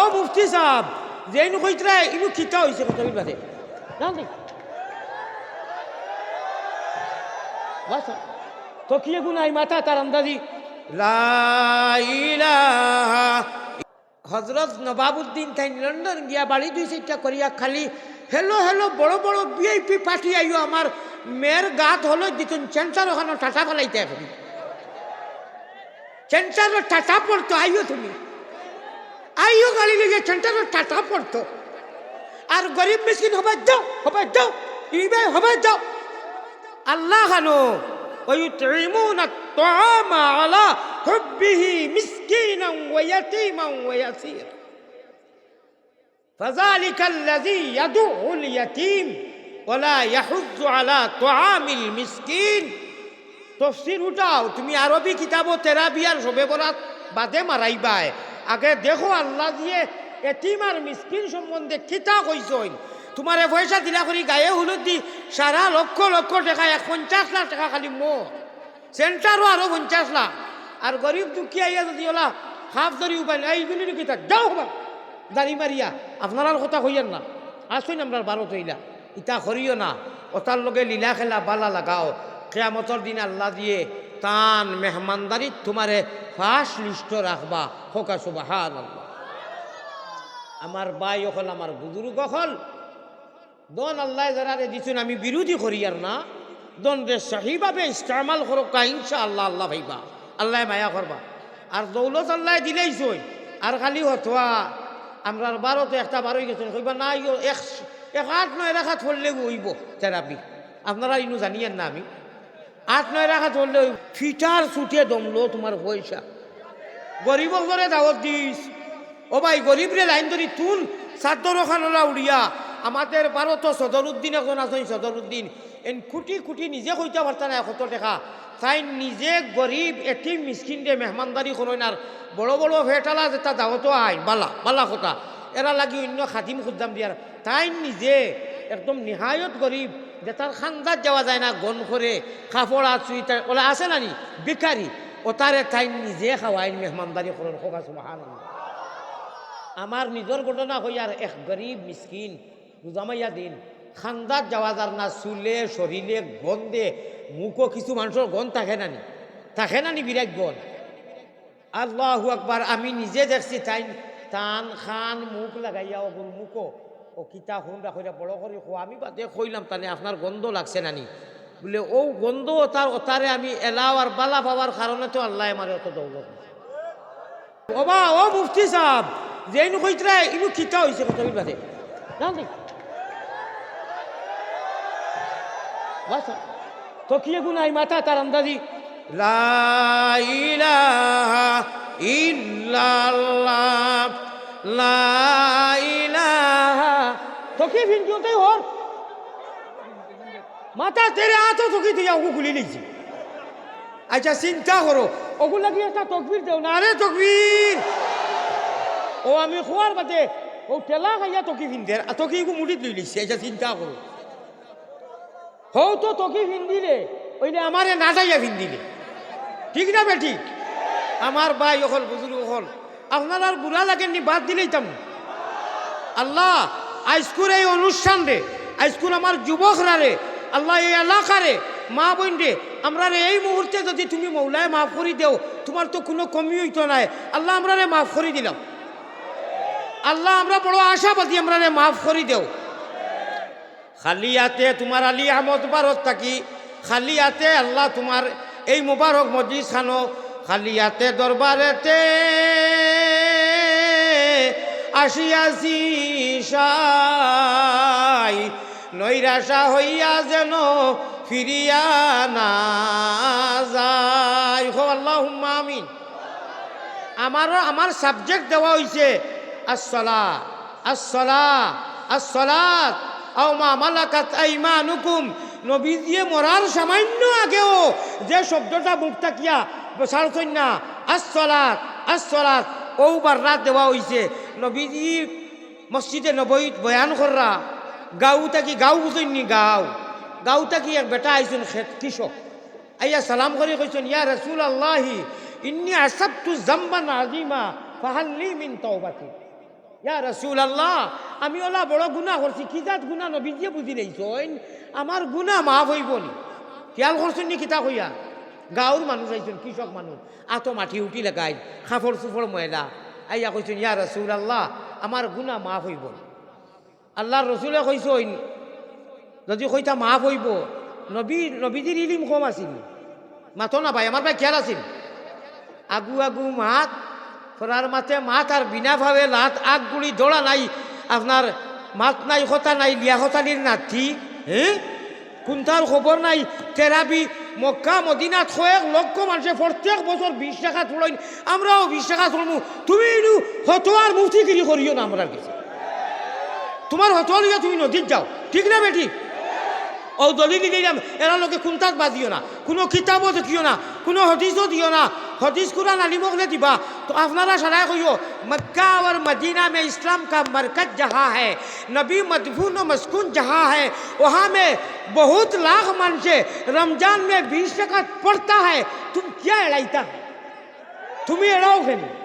ও মুফতি সাহেব যেইনু কইতরা ইনু খিতা হইছে কথা বাদে জানি বাস। তো কি গুনাই মাথা তার আন্দাজি? হজরত নবাবুদ্দিন তাই লন্ডন গিয়া বাড়ি দুই সিটটা করিয়া খালি হেলো হেলো বড় বড় বিআইপি পার্টি আইও আমার মেয়ের গাত হলো দিতুন চেন্সার ওখানে টাটা ফেলাইতে এখন চেন্সার টাটা পড়তো আইও তুমি। আইও গাড়ি লেগে চেন্সার টাটা পড়তো আর গরিব মিসকিন হবে যাও হবে যাও ইবে হবে যাও আল্লাহ খানো ويطعمون الطعام على حبه مسكينا ويتيما ويسيرا فذلك الذي يدع اليتيم ولا يحض على طعام المسكين তফসির উঠাও তুমি আরবি কিতাব তেরা বিয়ার সবে বরাত বাদে মারাইবাই আগে দেখো আল্লাহ দিয়ে এতিম আর মিসকিন সম্বন্ধে কিতা কইসইন তোমারে পয়সা দিলা করি গায়ে হলুদ দি, সারা লক্ষ লক্ষ টাকা, এক পঞ্চাশ লাখ টাকা খালি মো সেন্টারও আরও পঞ্চাশ লাখ। আর গরিব দুঃখী আইয়া যদি ওলা হাফ ধরি উপায় নাই এইগুলি কিতা যাও হবা। দাড়ি মারিয়া আপনার কথা হইয়েন না। আসুন আমরা বারো তৈলা। ইতা করিও না। ওটার লগে লীলা খেলা বালা লাগাও। কেয়ামতর দিন আল্লাহ দিয়ে তান মেহমানদারিত তোমারে ফার্স্ট লিস্ট রাখবা। হোকা সুবাহান আমার বাই অকল আমার বুজুর্গ অকল দন আল্লাহ যারা দিছুন, আমি বিরোধী করি আর না। দন রে সহিভাবে ইস্তেমাল করকা ইনশা আল্লাহ আল্লাহ ভাইবা আল্লাহ মায়া করবা। আর দৌলত আল্লাহ দিলেই সই। আর খালি হতোয়া। আমরার বারোতে একটা বারোই গেছেন কইবা না এক এক আট নয় রাখা ধরলে হইব। থেরাপি আপনারা ইনু জানিয়েন না আমি। আট, নয় রাখা ধরলে হইব ফিটার ছুটে দমলো তোমার পয়সা। গরিব ঘরে দাওয়াত দিস। ও ভাই, গরিব রে লাইন ধরি তুল চাদর খানলা উড়িয়া। আমাদের ভারত সদরুদ্দিন, এখন আছেন সদরুদ্দিন। এন কুটি কুটি নিজে কইতে পারতা না কত টাকা। তাই নিজে গরিব এটি মিসকিন দে মেহমানদারি করেন আর বড় বড় ভেটালা যেটা দাওয়াতো আইন, বালা বালা কথা। এরা লাগি অন্য খাদিম খুদ্দাম দিয়ার তাই নিজে একদম নিহায়ত গরিব। যে তার খান্দাত যাওয়া যায় না গন করে, কাপড় চুইটার ওলা আছে না নি? বেকারি ও তারে তাই নিজে খাওয়াইন মেহমানদারি করেন খোকা সুবাহান আমার নিজের ঘটনা হইয়ার এক গরিব মিসকিন রোজামাইয়া দিন, খান্দাত যাওয়া যার না চুলে শরীরে গন্ধে মুখও কিছু মানুষের গন থাকে না নি? থাকে না নি বিরাট গন আল্লাহু আকবার আমি নিজে দেখছি তাই টান খান, মুখ লাগাইয়া ওগুর মুখও ও কিতা হুন রাখা বড় করে খো আমি বাদে কইলাম তাহলে আপনার গন্ধ লাগছে নানি বলে ও গন্ধ তার ওতারে আমি এলাও আর বালা পাওয়ার কারণে তো আল্লাহ আমার অত দৌলত। ওবা ও মুফতি সাহেব যেইনু কইতরা ইনু কিতা হইছে কথা বাদে। জানি তো কি গুনাই মাথা তার আন্দাজি। ইল্লাল্লাহ, লা ইলাহা কি ভিনজুতে হর। মাথা তেরে আতো তো কি দিয়া ওগু গুলি লিছি আচ্ছা চিন্তা করো। ওগুলা কি একটা তকবির দেও? না রে তকবির। ও, আমি খোয়ার বাদে ও টেলা খাইয়া তকি ভিনদের আর তকি মুড়িত লই লিছি আচ্ছা চিন্তা করো। হও তো তকি ভিন্দিলে, ওইলে আমারে না যাইয়া ভিন্দিলে। ঠিক না বে ঠিক? আমার ভাই অকল বুজুর্গ অকল। আপনার আর বুড়া লাগেননি বাদ দিলেই তাম। আল্লাহ আইস্কুর এই অনুষ্ঠান রে আইস্কুর আমার যুবকরা রে, আল্লাহ এই এলাকারে মা বোন রে, আমরা এই মুহূর্তে যদি তুমি মৌলায় মাফ করি দেও, তোমার তো কোনো কমি হইতো নাই আল্লাহ আমরা রে মাফ করি দিলাম। আল্লাহ আমরা বড় আশাবাদী আমরা রে মাফ করি দেও। খালি হাতে তোমার আলী আহমদ বারত থাকি, খালি হাতে আল্লাহ তোমার এই মুবারক মজিদ খানো, খালি হাতে দরবারেতে আসিয়াছি সাই নৈরাশা হইয়া যেন ফিরিয়া না যায়। হো আল্লাহ আমিন। আমারও আমার সাবজেক্ট দেওয়া হয়েছে আসলা আসলা আসলাত আও মা মালাকাত আইমানুকুম। নবী দিয়ে মরার সামান্য আগেও যে শব্দটা মুখ থাকিয়া সারছেন না আসলাত আসলাত ওবার রাত দেওয়া হয়েছে নবীজি মসজিদে নবীত বয়ান কররা গাঁও থাকি গাঁও বুঝইনি গাঁও? গাঁও থাকি এক বেটা আইসুন খেত কৃষক? আইয়া সালাম করে কইছেন ইয়া রসুল আল্লাহি ইন্নি আসাবতু জাম্বান আজিমা ফাহাল্লি মিন তওবাতি। ইয়া রসুল আল্লাহ আমি ওলা বড় গুণা করছি কি জাত গুণা নবীজিয়ে বুঝি লইছইন আমার গুণা মাফ হইব নি খেয়াল করছেন নি কিতা কইয়া গাঁৱৰ মানুহ আইছেন কৃষক মানুহ আঁতো মাটি উঠি লাগাই, খাফৰ চুফৰ ময়লা। আইয়া কৈছেন ইয়া রসুল আল্লাহ আমার গুণা মাফ হইব আল্লাহর রসুলে কইসইন যদি কইতা মাফ হইব, নবী, নবীজির ইলিম কম আছিল। মাতো না ভাই, আমার ভাই খেয়াল আছিল। আগু আগু মাত, ফরার মাতে মাত আর বিনা ভাবে লাত, আগ গুলি দৌড়া নাই, আপনার মাত নাই, কথা নাই লিয়া হতালির নাতি হ্যাঁ? কোনটার খবর নাই? তেরাবি মক্কা, মদিনাত কয়েক লক্ষ মানুষে প্রত্যেক বছর বিশ টাকা তুলেন আমরাও বিশ টাকা তুলমু। তুমি ইনু হতো আর মুফতিগিরি করিও না আমরা কাছে। তোমার হতোয়ার লিয়া তুমি নদীত যাও। ঠিক না বেটি? ও দলিল দিলাম এরা লোকে কোনটাত বাজিও না। কোনো কিতাবও দেখিও না। কোনো হদিসও দিও না। हदीस कुरान अली मोगले दिबा तो अपनारा शराय हो मक्का और मदीना में इस्लाम का मरकज जहाँ है नबी मदफून मस्कुन जहाँ है वहाँ में बहुत लाख मनसे रमज़ान में बीस रकत पड़ता है तुम क्या अड़ाईता है तुम्हें अड़ाओगे नहीं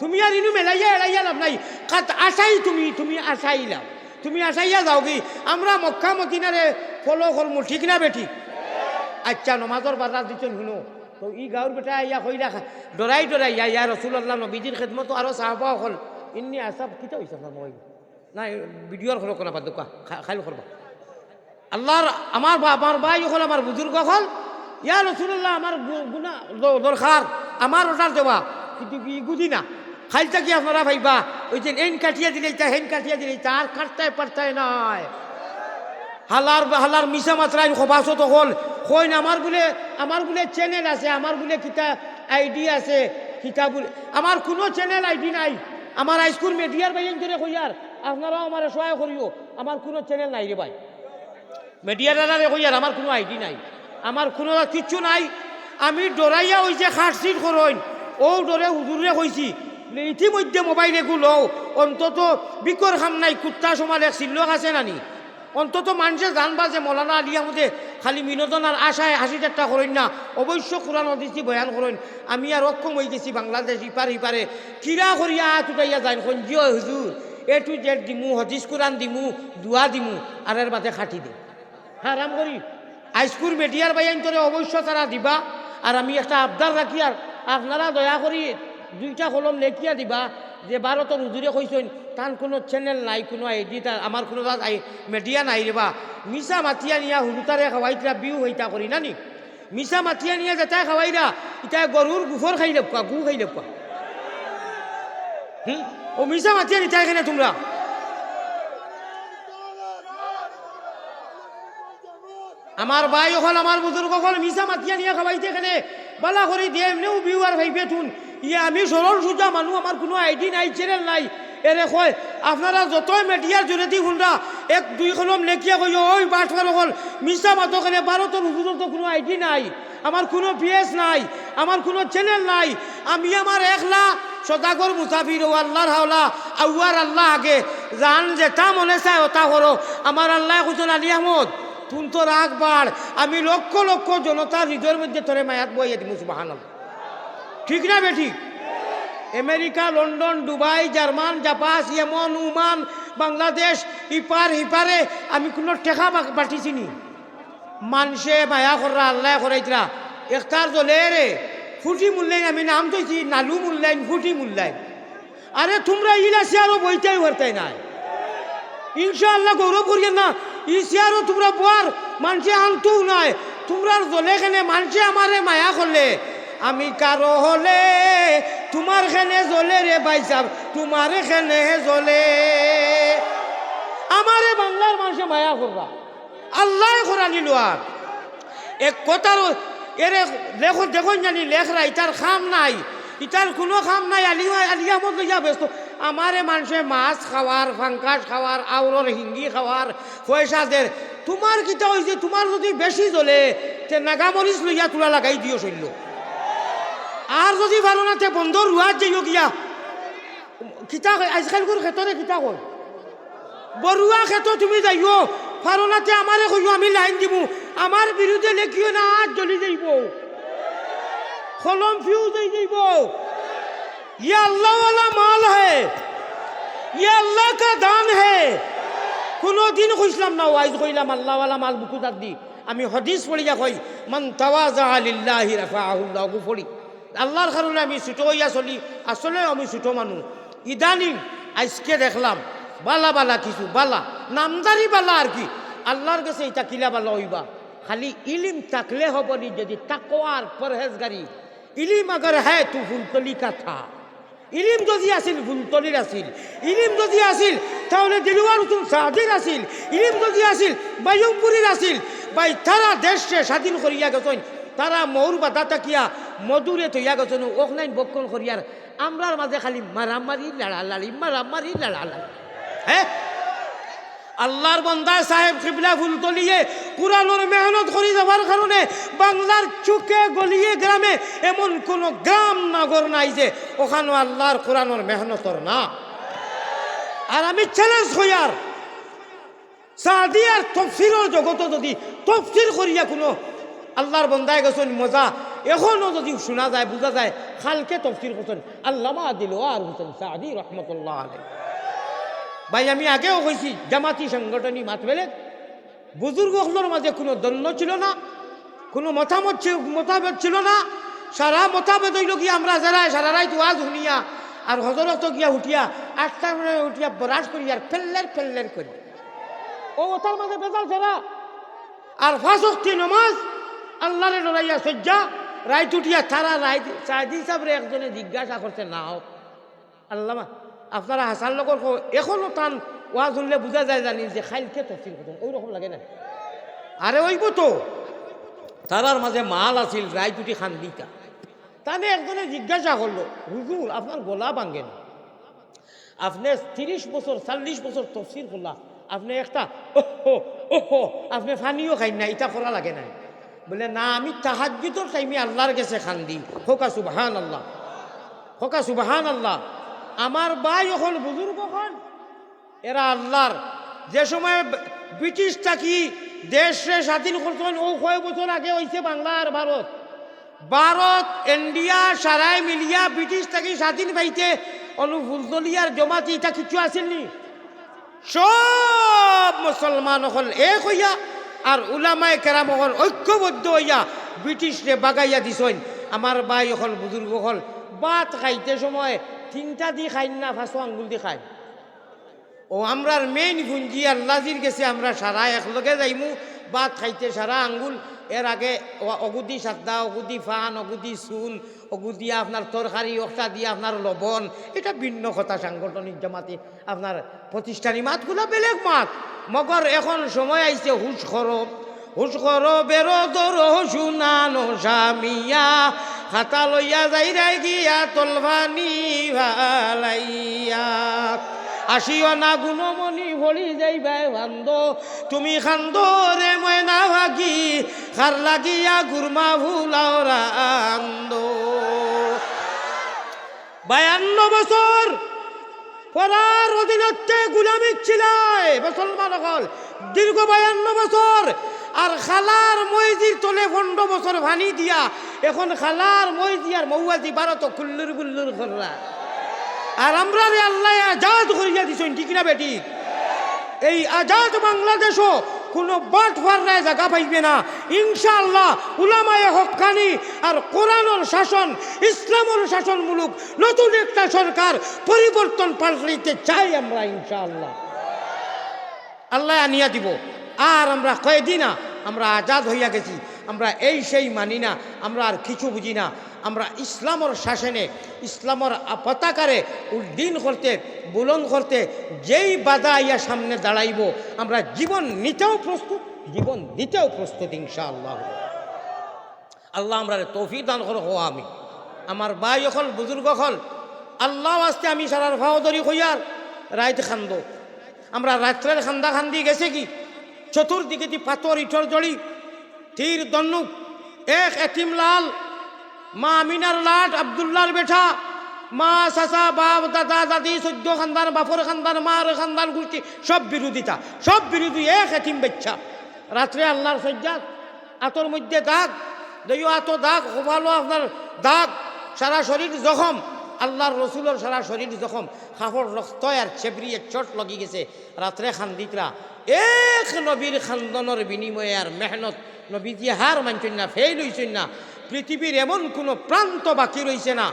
तुम्हें यार इनू में लाइया अड़ाइया लब नहीं कत आशाई तुम्हें तुम्हें आशाई लाओ तुम्हें आशाइया जाओगी हमारा मक्का मदीना रे फलो खोल ठीक ना बेटी अच्छा नमाज़ नमाजर बर्दाश्त दीचन सुनो তো ই গাঁৱৰ বেটা ইয়া ৰাখা ডৰাই ডৰাই ইয়া ইয়া ৰচুল্লাহ নবীজিৰ খেদমতো আৰু চাহবা অকল ইন্নি আচাব কিতা হৈছে আপোনাৰ মই? নাই, ভিডিঅ'ৰ ঘৰৰ কোনা বাদ দোকা খাইল কৰবা। আল্লাহর আমার বা আমার ভাই হল আমার বুজুর্গ হল। ইয়া রসুল্লাহ আমার গু- গুনা দ- দরকার আমার অর্ডার দেওয়া কিন্তু কি গুদি না। খাইলটা কি আপনারা ভাইবা, ওই যে এন কাটিয়ে দিলে তা হেন কাটিয়ে দিলে তা আর কাটতায় পারতায় নয় হালার হালার মিশা মাত্রায় খবাসত হল কই না আমার বলে আমার বলে চ্যানেল আছে, আমার বলে কিতা আইডি আছে, কিতা বলে, আমার কোনো চ্যানেল আইডি নাই। আমার হাইস্কুল মিডিয়ার বাইন ধরে কইয়ার আপনারাও আমার সহায় করিও আমার কোনো চ্যানেল নাই রে ভাই। মিডিয়ারে কইয়ার আমার কোনো আইডি নাই। আমার কোনো কিচ্ছু নাই। আমি ডরাইয়া ওই যে খাটছিট করইন ও ডরে হুজুরে কইছি ইতিমধ্যে মোবাইল এগুলো অন্তত বিকর খাম নাই, কুত্তা সমালে সিল্লক আছে নানি। অন্তত মানুষে জানবা যে মৌলানা আলী আহমদে খালি বিনোদন আর আশায় হাসি ঠাট্টা করেন না। অবশ্য কোরআন অদিসি বয়ান করেন। আমি আর অক্ষম হয়ে গেছি বাংলাদেশ ইপার ইপারে। কিরা করিয়া তুটাইয়া যাইন সঞ্জিও হুজুর। এ টু জেড দিমু, হদিস, কোরআন দিমু, দুয়া দিমু, আর এর বাদে খাটি দিম হারাম করি। হাইস্কুল মিডিয়ার বাইন করে অবশ্য তারা দিবা। আর আমি একটা আবদার রাখি, আর আপনারা দয়া করি দুইটা কলম লেখিয়া দিবা, যে ভারতের হুজুরে কৈছোন, তান কোনো চ্যানেল নাই, কোনো আইডি তার আমার কোনো তাত মিডিয়া নাই রেবা মিছা মাতিয়া নিয়া হুলুতারে খাওয়াইতরা বিউ হইতা করি নানি মিছা মাতিয়া নিয়া যেটাই খাওয়াইরা ইটা গরুর গুফর খাই লেপকা গু খাই লেপকা হুম? ও মিছা মাতিয়া তাই এখানে তোমরা? আমার ভাই হল আমার বুজুর্গ হল মিশা মাতিয়া নিয়ে খাওয়াইতে এখানে। বালা করে দিয়ে এমনিও বিউ আর ভাইবে তুন ইয়ে আমি সরল সোজা মানুষ আমার কোনো আইডি নাই চ্যানেল নাই। এরে কয়, আপনারা যতই মিডিয়ার জোরেদি শুনরা, এক, দুই কলম লেখিয়া কই ওই বাটফার হল মিশা মাতো খানে ভারতের হুজুরের তো কোনো আইডি নাই আমার কোনো পিএস নাই আমার কোনো চ্যানেল নাই। আমি আমার একলা সদাগর মুসাফির ও আল্লাহর হাওলা আউয়ার আল্লাহ আগে। জান যেটা মনে চায় ওটা করো আমার আল্লাহ কুচন আলী আহমদ তুন তো রাগ বাড়। আমি লক্ষ লক্ষ জনতার হৃদয়ের মধ্যে তোরে মায়াত বইয়ে দিব সুবাহান ঠিক না বেঠি? America, London, Dubai, German, Japan, Yemen, Oman, Bangladesh, ইপার, হিপারে আমি কোনো টেকা পাঠিয়েছিনি। মানুষে মায়া করা আল্লাহ করাইতরা। একটার জলে রে, ফুটি মূল্যায়ন, আমি নাম তৈছি নালু মূল্যায়ন, ফুটি মূল্যায়ন। আরে তোমরা ইলাসি আরও বইটাই হরতাই নাই। ইনশাআল্লাহ গৌরব করিয়েন না। ইসিয়ারও তোমরা বোয়ার, মানুষে আনতেও নাই। তোমরা জলে খেনে মানুষে আমারে মায়া করলে। আমি কারও হলে, তোমার খেনে জ্বলে রে বাইসাব তোমার খেনে জ্বলে। আমারে বাংলার মানুষে মায়া করবা। আল্লাহ করা নিল আর এক কথার এরে লেখো দেখুন জানি লেখরা ইটার খাম নাই। ইটার কোনো খাম নাই আলিমা আলিয়ামত লইয়া ব্যস্ত। আমারে মানুষে মাছ খাওয়ার ফাঙ্কাস খাওয়ার, আউরর হিঙ্গি খাওয়ার, পয়সা দের তোমার কিতা হয়েছে তোমার যদি বেশি জ্বলে, তে নাগামরিচ লইয়া তোলা লাগাই দিও শৈল্য। আর যদি ভালো না, তে বন্ধ রুয়াত যাইও গিয়া। কিতা আজকালগুর ক্ষেত্রে কিতা কয়? বড়ুয়া ক্ষেত্র তুমি যাইও। ফারনাতে আমারে কইও, আমি লাইন দিব আমার বিরুদ্ধে লেখিও না, আজ জ্বলি যাইব? কলম ফিউজ হয়ে যাইব। ইয়ে আল্লাহওয়ালা মাল হে ये अल्लाह का दान है কোনো দিন কইসলাম না ওয়াইজ কইলাম আল্লাহওয়ালা মাল বুকুদার দি আমি হদিস পড়িয়া কই মান তাওয়াজা লিল্লাহি রাফাহুল্লাহু পড়ি আল্লাহর কারণে আমি ছুটো হইয়া চলি আসলে আমি ছুটো মানুষ ইদানিং আজকে দেখলাম বালা বালা কিছু বালা নামদারি বালা আর কি আল্লাহর কাছে এটা কিলা বালা হইবা খালি ইলিম থাকলে হবনি যদি তাকওয়ার পরহেজগারি ইলিম আগার হ্যাঁ তু ফুলতলি কথা ইলিম যদি আছিল ফুলতলির আছিল। ইলিম যদি আছিল, তাহলে দিলুয়ার উতুল সাহাদির আছিল। ইলিম যদি আছিল বাইয়মপুরীর আছিল। বাই তারা দেশে স্বাধীন করিয়া গেছেন, তারা মৌর বা দাতা কিয়া মধুরে থইয়া গেছেন ওখানে বক্ষণ করিয়ার আমরার মাঝে খালি মারামারি লাড়ালাড়ি মারামারি লাড়ালাড়ি হ্যাঁ আল্লাহর বন্দা সাহেব খিবলা ফুলতলিয়ে কোরআনের মেহনত করে যাওয়ার কারণে বাংলার চুকে গলিয়ে গ্রামে এমন কোন গ্রাম, নগর নাই যে ওখানে আল্লাহর কোরআনের মেহনতর না। আর আমি চ্যালেঞ্জ হইয়ার সাদিয়ার তফসিরের জগত যদি তফসির করিয়া কোনো আল্লাহর বন্দায় গেছেন, মজা। এখনও যদি শোনা যায়, বোঝা যায়, খালকে তফসির করছেন, আল্লামা দিল আর হোসেন সাদি রহমতুল্লাহ আলাই ভাই, আমি আগেও কইছি, জামাতি সংগঠনী মাত বেলে বুজুর্গগুলোর মাঝে কোনো দ্বন্দ্ব ছিল না, কোনো মতামত মতামত ছিল না। সারা মতামত হইল কি, আমরা যারা সারা রাইত ওয়াজ শুনিয়া আর হজরত গিয়া উঠিয়া, আটটা উঠিয়া বরাস করি আর ফেললের ফেললের করি ও, ওটার মাঝে বেজাল ছাড়া আর ফাঁসক্তি নমাজ, আল্লাহরে লড়াইয়া সজ্জা, রাইত উঠিয়া তারা রাইত সাদি সাবরে একজনে জিজ্ঞাসা করছে না হোক আল্লামা আপনারা হাসার লগর ক- এখনও টান ওয়াজ শুনলে বোঝা যায় জানি যে খাইলকে তফসিল করতেন ওই রকম লাগে না। আরে ওইব তো তারার মাঝে মাল আছিল রায় দুটি খান দিতা তাহলে একজনে জিজ্ঞাসা করল হুজুর আপনার গলা ভাঙ্গে না? আপনি তিরিশ বছর চল্লিশ বছর তফসিল করলা আপনি একটা ওহো ওহো আপনি ফানিও খাই না এটা করা লাগে না বলে না আমি তাহাজ্জুদর টাইমে আল্লাহর কাছে খান দি হোকা সুবাহান আল্লাহ হোকা সুবাহান আল্লাহ আমার ভাই এখন বুজুর্গ হন, এরা আল্লাহর। যে সময় ব্রিটিশ থাকি, দেশে স্বাধীন করছেন, ও কয় বছর আগে হয়েছে বাংলা আর ভারত। ভারত, ইন্ডিয়া সারাই মিলিয়া ব্রিটিশ থাকি স্বাধীন পাইতে, অনু ফুলতলিয়ার জমাতি এটা কিছু আসেননি সব মুসলমান হল এক হইয়া, আর উলামায় কেরাম হল ঐক্যবদ্ধ হইয়া ব্রিটিশরে বাগাইয়া দিছইন আমার ভাই হল বুজুর্গ হল বাত খাইতে সময় তিনটা দি খাই না, ফাঁসো আঙ্গুল দি খাই ও আমরার মেইন গুঞ্জি আল্লাজির গেছে, আমরা সারা একলগে যাইমু, ভাত খাইতে সারা আঙ্গুল। এর আগে অগুদি সাদ্দা, অগুদি ফান, অগুদি চুন অগুদি আপনার তরকারি অক্টা দিয়ে আপনার লবণ, এটা ভিন্ন কথা সাংগঠনিক জামাতে। আপনার প্রতিষ্ঠানী মাতগুলো বেলেগ মাত। মগর এখন সময় আইছে হুশ খরব। হুশ খরবের দর শুনানো স্বামিয়া খাতা লইয়া যাই রাই গিয়া তলভানি ভালাইয়া। আসিও না গুণমণি ভরি যাইবাই ভান্দ, তুমি খান্দ রে ময়না ভাগি, খার লাগিয়া গুরমা ভুলাও রান্দ। বায়ান্ন বছর পরার অধীনত্বে গুলামি ছিলায় মুসলমান হল। দীর্ঘ বায়ান্ন বছর আর খালার মইজির তলে পনেরো বছর ভানি দিয়া। এখন খালার মইজি আর মৌয়াজি ভারত কুল্লুর গুল্লুর কররা আর আমরা রে আল্লাহ আজাদ করিয়া দিছেন, ঠিক না বেটি? এই আজাদ বাংলাদেশও কোনো বাট ফাররায় জায়গা পাইবে না। ইনশাআল্লাহ উলামায়ে হক্কানি আর কোরআনের শাসন ইসলামের শাসনমূলক নতুন একটা সরকার পরিবর্তন পাল্টাইতে চাই আমরা ইনশাআল্লাহ। আল্লাহ আনিয়া দিব। আর আমরা কয়েদিনা আমরা আজাদ হইয়া গেছি। আমরা এই সেই মানি না, আমরা আর কিছু বুঝি না। আমরা ইসলামর শাসনে, ইসলামর পতাকারে উদ্দিন করতে, বুলন করতে, যেই বাধা ইয়া সামনে দাঁড়াইব, আমরা জীবন নিতেও প্রস্তুত, জীবন দিতেও প্রস্তুত, ইনশাআল্লাহ। আল্লাহ আল্লাহ আমরা তৌফিক দান করো আমি আমার ভাই হল, বুজুর্গ হল, আল্লাহ আসতে আমি সারার ভাও ধরি হইয়ার রাইত খান্দ। আমরা রাত্রের খান্দা খান্দি গেছে কি? চতুর্দিকে পাথর, ইঠর জড়ি, তীর দন্নুক এক এতিম লাল মা আমিনার লাট আবদুল্লার বেঠা, মা চাচা বাপ, দাদা, দাদি, সদ্য খানদান বাপর খানদান, মার খানদান গোষ্ঠী সব বিরোধিতা, সব বিরোধী এক এতিম বেচ্ছা। রাত্রে আল্লাহর সজ্জাত, আতর মধ্যে দাগ, দইও আত দাগ হোভালো আপনার দাগ, সারা শরীর জখম, আল্লাহর রসুলের সারা শরীর যখন খাফর রক্ত আর চেবরিয়ে চট লগি গেছে। রাত্রে খান্দিতরা এক নবীর খান্দনের বিনিময়ে আর মেহনত, নবীজি হার মানছেন না, ফেল হইছেন না। পৃথিবীর এমন কোনো প্রান্ত বাকি রইছে না,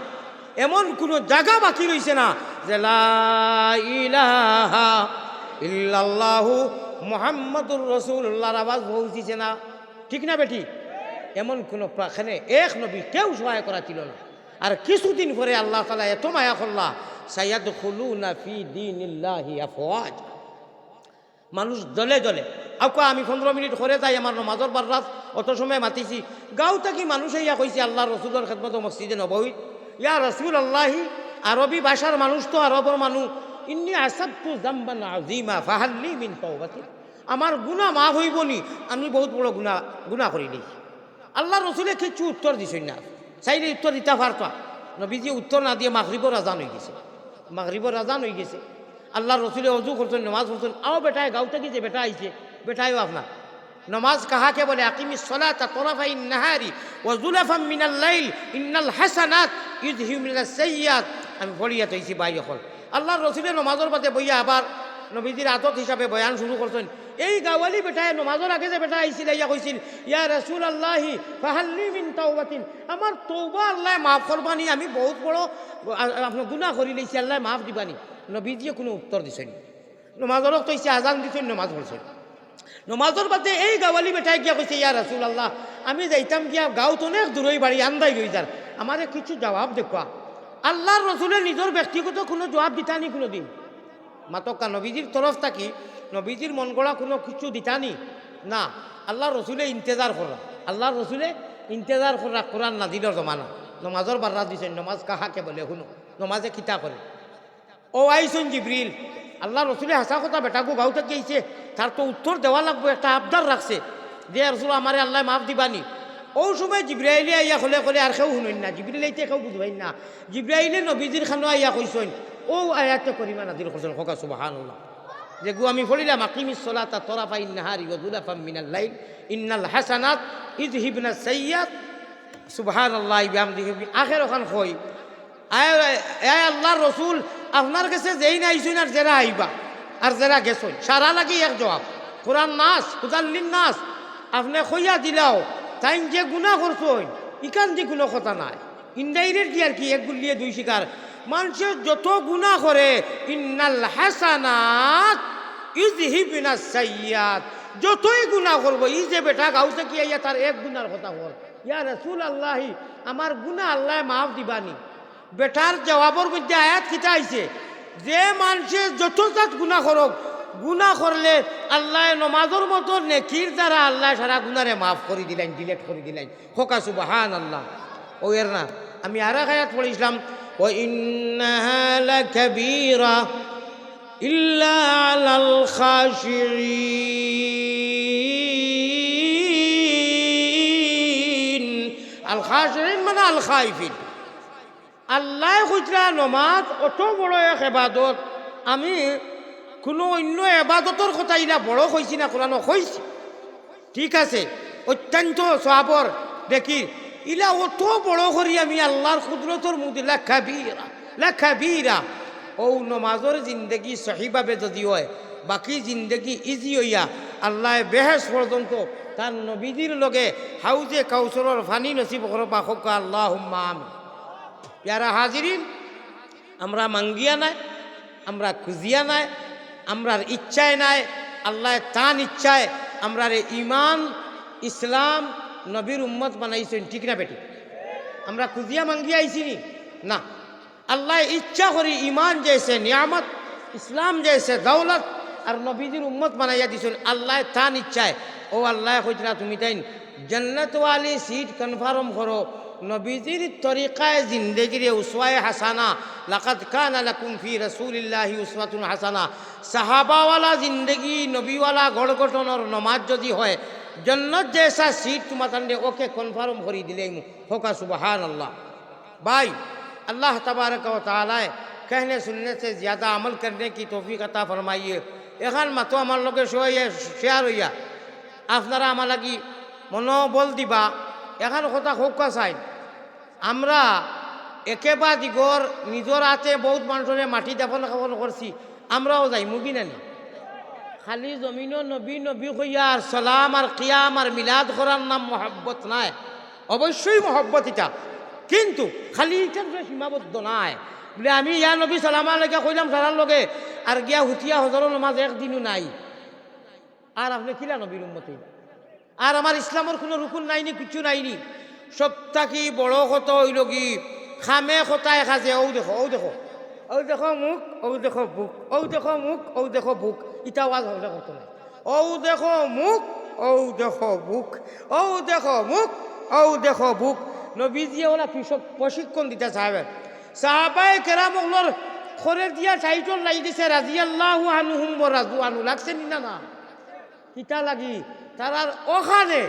এমন কোনো জায়গা বাকি রইছে না যে মোহাম্মদুর রসুল্লাহর আওয়াজ পৌঁছিছে না। ঠিক না বেটি? এমন কোনো এখানে এক নবী কেউ সহায় করা ছিল না। আর কিছুদিন পরে আল্লাহ তালা এত মায়া করলা সাইয়াদ খুলু না ফি দিন আফওয়াজ। মানুষ দলে দলে আকা আমি পনেরো মিনিট করে যাই আমার নমাজর বার রাত অত সময় মাতিছি। গাঁও থাকি মানুষ ইয়া কইছে আল্লাহ রসুলের খেদমত মসজিদে নবই ইয়া রসুল আল্লাহি আরবি ভাষার মানুষ তো আরবর মানুষ ইন্নি আসাদতু জাম্বান আজিমা ফাহাল্লি মিন তওবাতি। আমার গুণা মাফ হইব নি আমি বহুত বড় গুণা গুণা করি নি আল্লাহ রসুলে কিছু উত্তর দিছেন না? চাইলে উত্তর দিতে পারত নবীজি উত্তর না দিয়ে মাগরিবর রাজান হয়ে গেছে। মাগরিবর রাজান হয়ে গেছে। আল্লাহ রসুলে অজু করছেন, নমাজ পড়ছেন। আও বেটায় গাঁও থেকে যে বেটা আইছে। বেটাইও আপনার। নমাজ কাহাকে বলে? আকিমি সলাতা তোরাফাই নাহারি ও জুলাফাম মিনাল লাইল ইন্নাল হাসানাত ইউজহি মিনাল সাইয়াত আমি বলিয়া তৈছি বাই হল। আল্লাহ রসুলের নমাজের বাদে বইয়া আবার নবীজির আদত হিসাবে বয়ান শুরু করছেন। এই গাওয়ালি বেটায় নমাজের আগে যে বেটা আইছিল, ইয়া কইছিল, ইয়া রসুল আল্লাহি ফাহাল্লি মিন তাওবাতিন। আমার তৌবা আল্লাহ মাফ করবানি, আমি বহুত বড় আপনার গুনাহ করি লইছি, আল্লাহ মাফ দিবানি। নবীজিয়ে কোনো উত্তর দিছেন। নমাজর তো ইসে আজান দিছেন, নমাজ পড়ছেন নমাজর বাদে এই গাওয়ালি বেটায় গিয়া কইছে ইয়া রসুল আল্লাহ আমি যাইতাম গিয়া গাঁত অনেক দূরই বাড়ি আন্দাই রই যার আমারে কিছু জবাব দেখুয়া আল্লাহর রসুলের নিজের ব্যক্তিগত কোনো জবাব দিতানি কোনো দিন মাতকা নবীজির তরফ থাকি নবীজির মন গড়া কোনো কিছু দিতানি না? আল্লাহ রসুলে ইন্তেজার করা আল্লাহর রসুলে ইন্তেজার করা কোরআন নাজিলের জমানা নমাজর বার্রা দিছেন, নমাজ কাহাকে বলে, শুনো। নমাজে কিতা করে ও আইসুন জিব্রিল। আল্লাহ রসুলে হাসা কথা বেটাকু গাও থেকে আইছে তার তো উত্তর দেওয়া লাগবে, একটা আবদার রাখছে। যে রসুল, আমারে আল্লাহ মাফ দিবানি। ও সময় জিব্রাইলে আইয়া খলে খলে আর কেউ শুনুন না। জিব্রিল আইতে কেউ বুঝবাই না। জিব্রাইলে নবীজির খানো আইয়া কইসইন ও আয়াতে করিমা নাদির করছেন খোকা সুবাহান যে গু আমি ফলিলাম আকিমি সলাতা তরাফা ইন্নাহারি ও দুলাফা মিনাল লাইল, ইন্নাল হাসানাত ইজ হিবনা সৈয়াদ সুবহান আল্লাহ আখের ওখান কই? আল্লাহর রসুল, আপনার কাছে যেই না আইসুন আর যারা আইবা, আর যারা গেছুন, সারা লাগি এক জবাব। কোরআন নাস, হুদাল্লিন নাস, আপনি খইয়া দিলাও তাই যে গুণা করছইন ইকান যে কোনো কথা নাই। ইনডাইরেক্ট আর কি, এক গুলিয়ে দুই শিকার। মানুষের যত গুণা করে, ইন্নাল হাসানাত ইজহিবিনা সাইয়াত যতই গুণা করব ই যে বেটা গাউতে কি আইয়া তার এক গুনার কথা বল? ইয়া রসুল আল্লাহি আমার গুণা আল্লাহ মাফ দিবানি। বেটার জবাবর মধ্যে আয়াত খিতা আইছে যে মানুষে যত জাত গুণা করক গুণা করলে আল্লাহ নমাজর মতো নেকির দ্বারা আল্লাহ সারা গুনারে মাফ করে দিলেন ডিলেট করে দিলেন। খোকা সুবাহান আল্লাহ ও এর না, আমি আর এক আয়াত পড়েছিলাম ও ইন্নাহা কবিরা ইল্লা আলাল খাশিরিন আল খাশিরিন মানে আল খাইফিন। আল্লাহ খুচরা নমাজ অত বড় এক এবাদত। আমি কোনো অন্য এবাদতর কথা ইলা বড় হয়েছি না কোরআন হয়েছি ঠিক আছে, অত্যন্ত সহাবর দেখি, ইলা অত বড় করি আমি আল্লাহর কুদরতর মুদি লেখা বীরা লেখা বীরা ও নমাজর জিন্দগি সহিভাবে যদি হয়, বাকি জিন্দগি ইজি হইয়া, আল্লাহ বেহেস পর্যন্ত তার নবীজির লগে হাউজে কাউসরের ফানি নসিব করবা হোক আল্লাহ আমি প্যারা হাজিরিন, আমরা মাঙ্গিয়া নাই, আমরা খুঁজিয়া নাই, আমরার ইচ্ছায় নাই, আল্লাহ তান ইচ্ছায় আমরার ইমান ইসলাম নবীর উম্মত বানাইছেন, ঠিক না বেটি আমরা খুঁজিয়া মাঙ্গিয়া আইসিনি? না। আল্লাহ ইচ্ছা করি ইমান জেসে নিয়ামত, ইসলাম জেসে দৌলত আর নবীজির উম্মত বানাইয়া দিছেন, আল্লাহ তান ইচ্ছায়। ও আল্লাহ কইতরা তুমি তাই জন্নতওয়ালি সিট কনফার্ম করো নবীজির তরিকায় জিন্দগির উসওয়ায় হাসানা লাকাত কানা লাকুম ফি রাসূলিল্লাহি উসওয়াতুন হাসানা সাহাবাওয়ালা জিন্দগি নবীওয়ালা গড়গঠনের নমাজ যদি হয় জন্নত জেসা সিট তোমার তান্ডে ওকে কনফার্ম করি দিলেই হোকা সুবহান আল্লাহ भाई अल्लाह तबारक व ताला कहने सुनने से ज़्यादा अमल करने की तौफीक अता फरमाइए এখন মাতো আমার লগে শেয়ার হইয়া আপনারা আমার লাগি মনোবল দিবা এখন কথা হোক চাই আমরা একেবারে দিগর নিজর হাতে বহুত মানুষরে মাটি দাফন খাফন করছি আমরাও যাই, মুগি নানি। খালি জমিন নবী নবী হইয়ার সালাম আর কিয়াম আর মিলাদ করার নাম মহাব্বত নাই। অবশ্যই মহব্বত এটা, কিন্তু খালি উপরে সীমাবদ্ধ নাই। বলে আমি ইয়া নবী সালামা লেগে কইলাম সারার লগে আর গিয়া হুতিয়া হজরের নামাজ একদিনও নাই। আর আপনি কিলা নবীর উন্মতি আর আমার ইসলামের কোনো রুকুন নাইনি কিছু নাইনি সব থাকি বড় কত হইল কি খামে খতায় খাজে ও দেখো ও দেখো। ও দেখো মুখ ও দেখো বুক ও দেখো মুখ ও দেখো বুক। ইটা আওয়াজ হলে কত নাই। ও দেখো মুখ ও দেখো বুক। ও দেখো মুখ ও দেখো বুক। নবীজিয়ে ওরা কৃষক প্রশিক্ষণ দিতে সাহেবের সাহাবাই কেরাম ওগুলোর খরে দিয়া টাইটল লাই দিছে রাজিয়াল্লাহু আনহুম রাজু আনু লাগছে নি না না? কিতা লাগি তারার ওখানে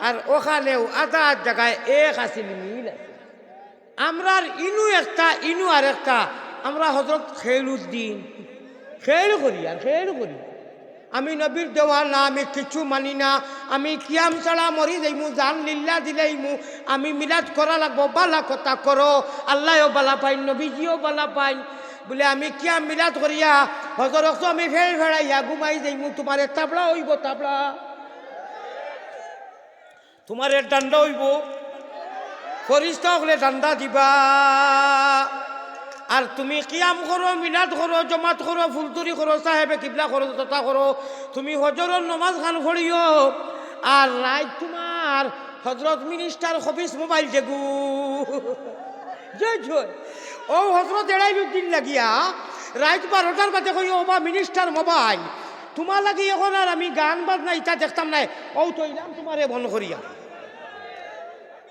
আর ওখানেও আধা জায়গায় এক আছিল মিল আছে। আমরার ইনু একটা, ইনু আর একটা। আমরা হজরত খেলুদ্দিন খেল করি আর খেল করি। আমি নবীর দেওয়া না, আমি কিছু মানি না। আমি কিয়াম ছাড়া মরি যাইমু, জান লিল্লা দিলাইমু। আমি মিলাদ করা লাগবো, বালা কথা করো। আল্লাহও বালা পাইন, নবীজিও বালা পাইন। বলে আমি কিয়াম মিলাদ করিয়া, হজরত আমি ফের ফেরাইয়া ঘুমাই যাইমু। তোমার তাবলা হইব, তাবলা। তোমার ডান্ডা হইব। ফরিস্তা হলে ডান্ডা দিবা। আর তুমি কিয়াম করো মিলাদ করো, জমাত করো, ফুলতুরি করো, সাহেবে কিবলা করো তথা করো, তুমি হজরত নমাজ খান করিও আর রাত তোমার হজরত মিনিস্টার অফিস মোবাইল জেগু। জয় জয়। ও হজরত এড়াই দিন লাগিয়া রাত বারোটার বাজে কই ও বা মিনিস্টার মোবাইল তোমার লাগি এখন আর আমি গান বাজনা ইটা দেখতাম নাই। ও তৈলাম তোমারে বন করিয়া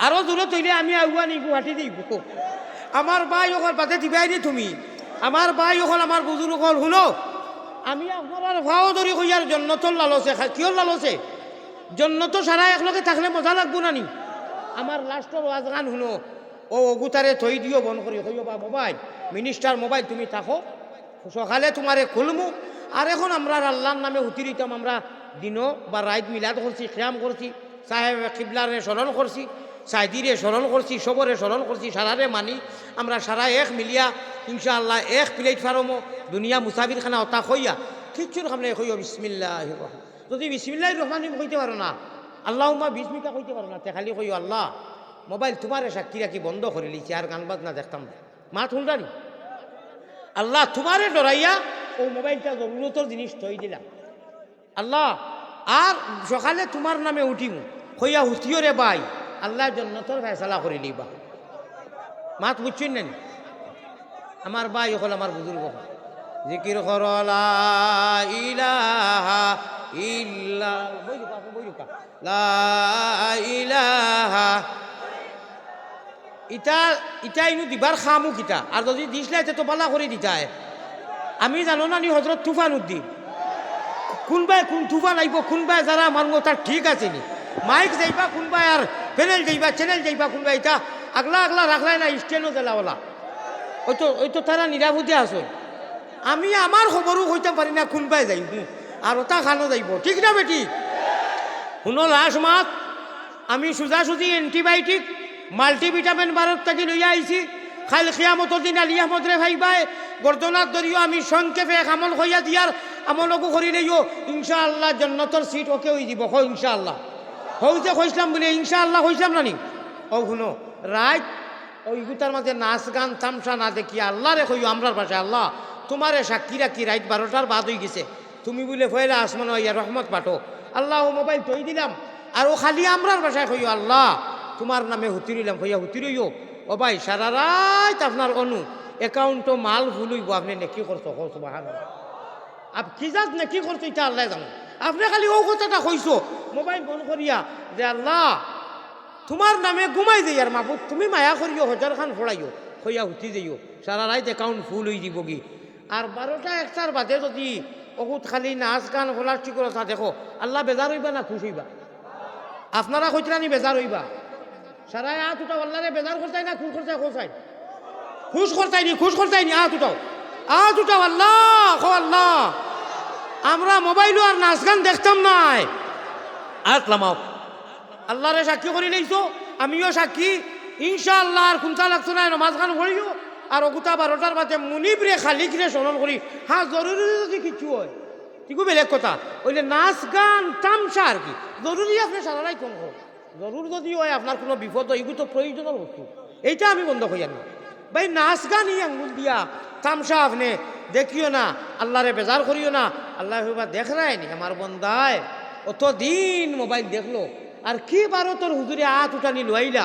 আরও দূরে তৈলে আমি আগুয়া নি গুয়াহাটি দিব আমার ভাই ওখান বাদে দিবাই নি তুমি। আমার ভাই ওখান আমার বুজুর ওখান শুনো। আমি আপনার ভাও ধরি কইয়ার জন্নতর লালসে কিয়র লালসে জন্নত সারা একলগে থাকলে মজা লাগবো না নি? আমার লাস্টর ওয়াজ গান, শুনো। ও অগুতারে থই দিও বন করি কইও বা মোবাইল। মিনিস্টার মোবাইল, তুমি থাকো। সকালে তোমারে খুলমু। আর এখন আমরা আল্লাহর নামে উতিরিতাম আমরা দিনও বা রাইত মিলাদ করছি খেয়াম করছি সাহেব কিবলারে স্মরণ করছি সাইদিরে স্মরণ করছি, সবরে স্মরণ করছি, সারারে মানি। আমরা সারা এক মিলিয়া, ইনশাআল্লাহ, এক প্লেট দুনিয়া মুসাফির খানা অতা হইয়া কিচ্ছুর খামনে হইয়া বিসমিল্লাহ যদি বিসমিল্লাহ রহমান কইতে পারো না আল্লাহ মা বিসমিকা কইতে পারো না তে খালি কইও, আল্লাহ, মোবাইল তোমারে সাক্ষী রাখি, বন্ধ করে লিছি, আর গান বাজনা দেখতাম না। মা শুনরানি আল্লাহ, তোমারে ডরাইয়া ও মোবাইলটা জরুরতর জিনিস থই দিলাম। আল্লাহ, আর সকালে তোমার নামে উঠিম হইয়া উঠিও রে ভাই আল্লাহ জন্নতর ফেসলা করে লিবা মাত বুঝছেন না নি? আমার ভাই হল আমার বুজুর্গ। জিকির করলা ইলাহা লা ইলাহা। ইটা ইটা দিবার খামু কিতা আর যদি না তো বালা করে দিতায় আমি জানো না নি হজরত তুফান উদ্দিন কোনবাই কোন তুফান আইব, কোনবাই যারা মানব তার ঠিক আছে নি? মাইক যাইবা কোনবাই আর প্যানেল যাইবা চ্যানেল যাইবা কোনবাই এটা আগলা আগলা রাখলাই না স্টেনও জেলাওয়ালা ওই তো ওই তো তারা নিরাপদে আসো আমি আমার খবরও কইতে পারি না কোনবাই যাইব আর ওটা খানো যাইব ঠিক না বেটি শুনো লাস্ট মাস আমি সোজাসুজি এন্টিবায়োটিক মাল্টিভিটামিন ভারত থেকে লইয়া আইছি খাল খিয়ামতর দিন আলিয়া মদরে ভাইবাই গর্দনার দরিও আমি সংক্ষেপে এক আমল হইয়া দিয়ার আমলকো করি লইও ইনশাআল্লাহ জন্নতর সিট ওকে হই দিব ইনশাআল্লাহ হইতে কইসলাম বলে, ইনশাআল্লাহ কইসলাম নানি ও শুনো, রাত ওই গুতার মাঝে নাচ গান তামসা না দেখি আল্লাহ রে কইও, আমরার পাশে আল্লাহ, তোমারে সাক্ষী রাখি রাত বারোটার বাদ হয়ে গেছে। তুমি বলে, ফয়লা আসমান হইয়া রহমত পাঠো। আল্লাহ, ও মোবাইল তৈ দিলাম। আর ও খালি আমরার বাসায় কইও, আল্লাহ, তোমার নামে হুতিরিলাম কইয়া হুতিরইও ও ভাই, সারা রাত আপনার অনু অ্যাকাউন্টও মাল ভুলইব আপনি নেকি করছ? কো সুবাহান আপ কি জাত নেকি করছ, এটা আল্লাহ জানো। আপনি খালি ও কথাটা কইছো। মোবাইল বন্ধ করিয়া যে আল্লাহ, তোমার নামে ঘুমাই দেই আর মাবুদ তুমি মায়া করিও হাজার খান ফোড়াইও হইয়া উঠি যাইও, সারা রাত অ্যাকাউন্ট ফুল হয়ে দিব কি আর বারোটা একটার বাদে যদি অকুত খালি নাচ গান ফলার চিকরতা দেখো, আল্লাহ বেজার হইবা না খুশ হইবা? আপনারা কইতরানি বেজার হইবা? সারা আত উঠাও আল্লাহরে বেজার করতাই না খুশ করতাই খোঁচাই খুশ করতাই নি খুশ করতাই নি আত উঠাও আত উঠাও আল্লাহ খো আল্লাহ। আমরা মোবাইলও আর নাচ গান দেখতাম নাই। আত লামাও। আল্লাহরে সাক্ষী করে লইছো আমিও সাক্ষী। ইনশাআল্লাহ আর কোনটা লাগতো না নমাজ গান করিও। আর অগুতা বারোটার বাদে মুনিব রে খালিক রে স্মরণ করি। হ্যাঁ জরুরি যদি কিছু হয়। ঠিকও বেলেগ কথা। ওইলে নাচ গান তামসা আর কি। জরুরি আপনি সারারাই কম হোক। জরুর যদি হয় আপনার কোনো বিপদ এগুলো তো প্রয়োজনীয় বস্তু। এইটা আমি বন্ধ করি না। ভাই নাচ গান ই আঙ্গুল দিয়া তামসা আপনি দেখিও না আল্লাহরে বেজার করিও না আল্লাহ এবার দেখ রায়নি আমার বন্দায় অত দিন মোবাইল দেখলো আর কি বারো তোর হুজুরে হাত উঠানি লইলা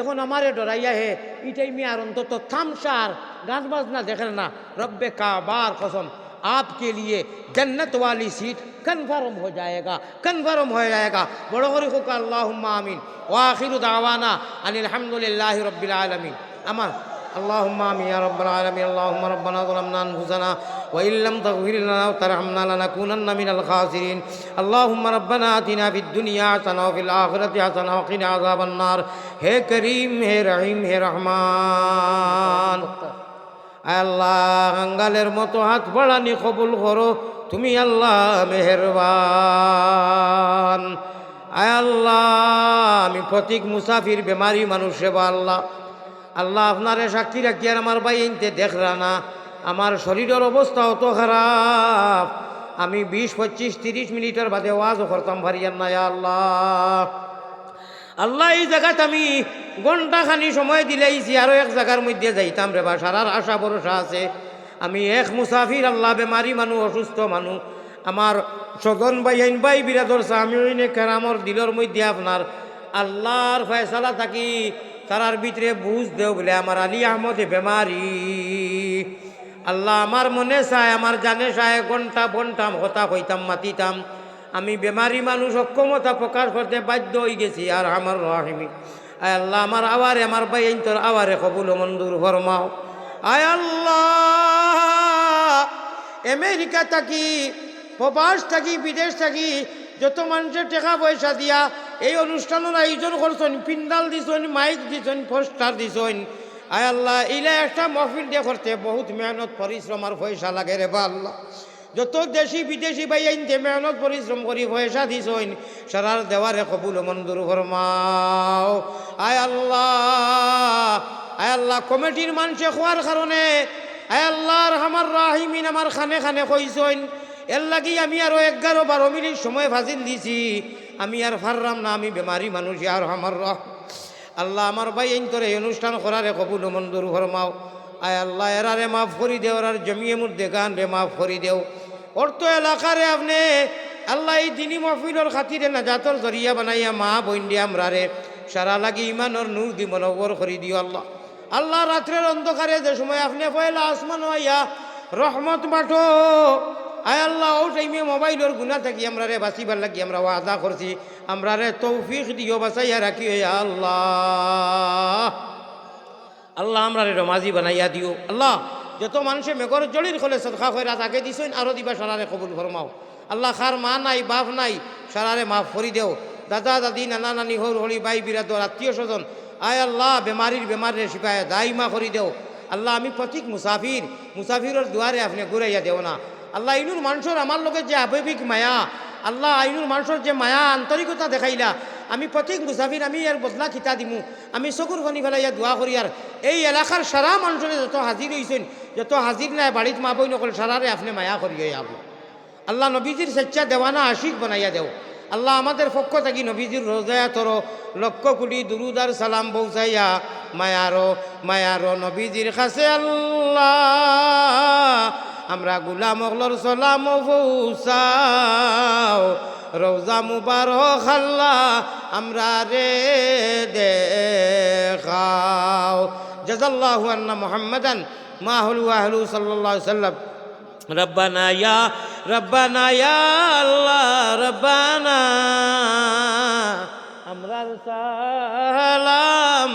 এখন আমারে ডরাইয়া হে ইটাই মি আর অন্তত থামসার গান বাজনা দেখেন না রব্বে কাবার কসম आपके लिए जन्नत वाली सीट कन्फर्म हो जाएगा कन्फर्म हो जाएगा बड़ो को का अल्लाह आमीन वाखिर दावाना अनिल हम्दुलिल्लाहि रब्बिल आलमीन अमर اللهم آمين يا رب العالمين اللهم ربنا ظلمنا أنفسنا وإن لم تغفر لنا وترحمنا لنكونن من الخاسرين اللهم ربنا آتنا في الدنيا حسنة وفي الآخرة حسنة وقنا عذاب النار هي كريم هي رحيم هي رحمن আল্লাহ আঙ্গালের মতো হাত বাড়ানি কবুল করো তুমি আল্লাহ মেহরবান আয় আল্লাহ আমি প্রতীক মুসাফির বেমারি মানুষ সেবা আল্লাহ আল্লাহ আপনারে সাক্ষী রাখি আর আমার ভাই ইনতে দেখরা না আমার শরীরের অবস্থা অত খারাপ। আমি বিশ, পঁচিশ, তিরিশ মিনিটের বাদে ওয়াজও করতাম ভারিয়ার না আল্লাহ। আল্লাহ, এই জায়গাত আমি ঘণ্টা খানি সময় দিলেইছি আরও এক জায়গার মধ্যে যাইতাম রে বা সারার আশা ভরসা আছে। আমি এক মুসাফির, আল্লাহ বেমারি মানুষ অসুস্থ মানুষ আমার সদন ভাই আইন ভাই বিরাদর আমি ওইনে কেরামর দিলর মধ্যে আপনার আল্লাহর ফয়সালা থাকি। তারার ভিতরে বুঝ দেও বলে, আমার আলী আহমদে বেমারি। আল্লাহ আমার মনে চায়, আমার জানে চায়, ঘণ্টা ঘন্টাম হতা হইতাম, মাতিতাম। আমি বেমারি মানুষ, অক্ষমতা প্রকাশ করতে বাধ্য হয়ে গেছি, আর আমার রাহিমি। আয় আল্লাহ, আমার আওয়ারে, আমার ভাই তোর আওয়ারে কবুল মন্দুর ফরমাও। আয় আল্লাহ, আমেরিকা থাকি, প্রবাস থাকি, বিদেশ থাকি যত মানুষের টাকা পয়সা দিয়া এই অনুষ্ঠানের আয়োজন করছেন পিন্ডাল দিছেন, মাইক দিছেন, পোস্টার দিছেন, আয় আল্লাহ ইলা একটা মহফিল দিয়ে করতে বহুত মেহনত, পরিশ্রম আর পয়সা লাগে রে বা আল্লাহ। যত দেশি বিদেশি ভাই আইনতে মেহনত, পরিশ্রম করি, পয়সা দিছইন সারার দেওয়ারে কবুল মন্দুর ফরমাও। আয় আল্লাহ আয় আল্লাহ, কমিটির মানুষে খোয়ার কারণে, আয় আল্লাহর আমার রাহিমিন আমার খানে খানে কইসইন এর লাগি আমি আরও এগারো বারো মিনিট সময় ফাজিল দিছি। আমি আর ফাররাম না, আমি বেমারি মানুষ আর আমার রহ। আল্লাহ আমার ভাই, এই এই অনুষ্ঠান করারে কবুল মন্দুর ফরমাও। আয় আল্লাহ, এরারে মাফ করি দেও আর জমিয়ে মধ্যে গান রে মাফ করি দেও। অর্থ এলাকারে আপনি, আল্লাহ এই দিনী মহফিলর খাতিরে না জাতর জরিয়া বানাইয়া মা বইন দিয়ে আমরা রে। সারা লাগি ইমানর নূর দি মনোবর করি দিও আল্লাহ। আল্লাহ রাত্রের অন্ধকারে যে সময় আপনি পয়লা আসমান হইয়া রহমত বাটো আয় আল্লাহ, ও টাইমে মোবাইলের গুণা থাকি আমরা রে বাঁচিবার লাগি, আমরা ওয়াদা করছি। আমরা রে তৌফিক দিও, বাঁচাইয়া রাখি আল্লাহ। আল্লাহ, আমরা রে রমাজি বানাইয়া দিও। আল্লাহ, যত মানুষে মেঘর জলির খোলে সদকা করে রাত আগে দিছেন, আরও দিবা সারারে কবুল ফরমাও। আল্লাহ, খার মা নাই, বাপ নাই, সারারে মাফ করি দেও। দাদা, দাদি, নানা, নানি হর হলি বাই বিরাদর, আত্মীয় স্বজন, আয় আল্লাহ, বেমারির বেমারের শিপায় দাইমা করি দেও। আল্লাহ, আমি প্রতীক মুসাফির, মুসাফিরের দুয়ারে আপনি ঘুরাইয়া দেও না। আল্লাহ ইনুর মানুষের আমার লোকের যে আবেবিক মায়া, আল্লাহ আইনুর মানুষের যে মায়া আন্তরিকতা দেখাইলা, আমি প্রতীক মুসাফির আমি ইয়ার বদলা খিতা দিমু, আমি চকুর খনি ফেলাইয়া দোয়া করি আর এই এলাকার সারা মানুষের যত হাজির হয়েছেন যত হাজির নাই বাড়িত মা বই নকল সারারে আপনি মায়া করিয়ে আবু আল্লাহ নবীজির স্বেচ্ছা দেওয়ানা আশিক বানাইয়া দেও। আল্লাহ আমাদের পক্ষ থাকি নবীজির রোজায়া তর লক্ষ কোটি দুরুদার সালাম পৌঁছাইয়া মায়ারো মায়ারো নবীজির কাছে আল্লাহ আমরা গুলাম অগলর সালাম পৌঁছাও রোজা মুবারক আল্লাহ আমরা রে দেখাও জাজাল্লাহু আন্না মুহাম্মাদান মা হলু আহলু সাল্লাল্লাহু আলাইহি সাল্লাম ربنا يا ربنا يا الله ربنا আমরার সালাম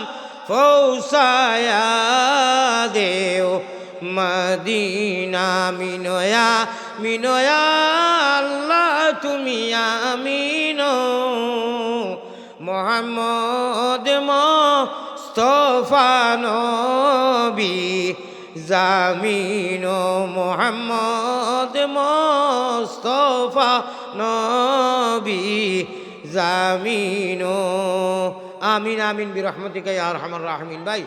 ফৌসায়া দেও মদিনা মিনয়া মিনয়া আল্লাহ তুমি আমিনো মোহাম্মদ মোস্তফা নবী জামিন মোহাম্মদ মোস্তফা নবী জামিন আমিন আমিন বিরহমতিকা আর রহমান রাহমিন ভাই